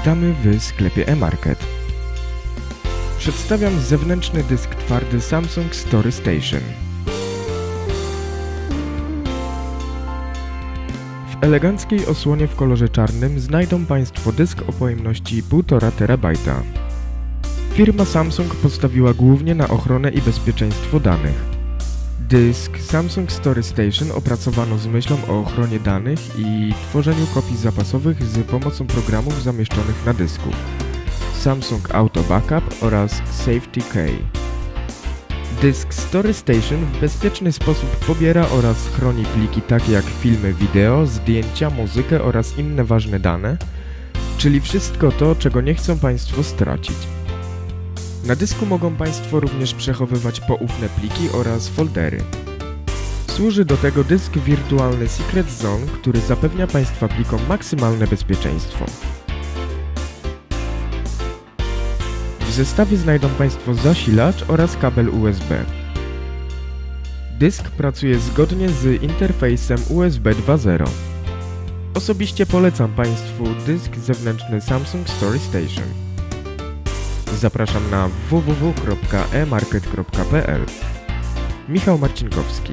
Witamy w sklepie e-market. Przedstawiam zewnętrzny dysk twardy Samsung Story Station. W eleganckiej osłonie w kolorze czarnym znajdą Państwo dysk o pojemności 1,5 terabajta. Firma Samsung postawiła głównie na ochronę i bezpieczeństwo danych. Dysk Samsung Story Station opracowano z myślą o ochronie danych i tworzeniu kopii zapasowych z pomocą programów zamieszczonych na dysku. Samsung Auto Backup oraz Safety Key. Dysk Story Station w bezpieczny sposób pobiera oraz chroni pliki takie jak filmy wideo, zdjęcia, muzykę oraz inne ważne dane, czyli wszystko to, czego nie chcą Państwo stracić. Na dysku mogą Państwo również przechowywać poufne pliki oraz foldery. Służy do tego dysk wirtualny Secret Zone, który zapewnia Państwa plikom maksymalne bezpieczeństwo. W zestawie znajdą Państwo zasilacz oraz kabel USB. Dysk pracuje zgodnie z interfejsem USB 2.0. Osobiście polecam Państwu dysk zewnętrzny Samsung Story Station. Zapraszam na www.emarket.pl Michał Marcinkowski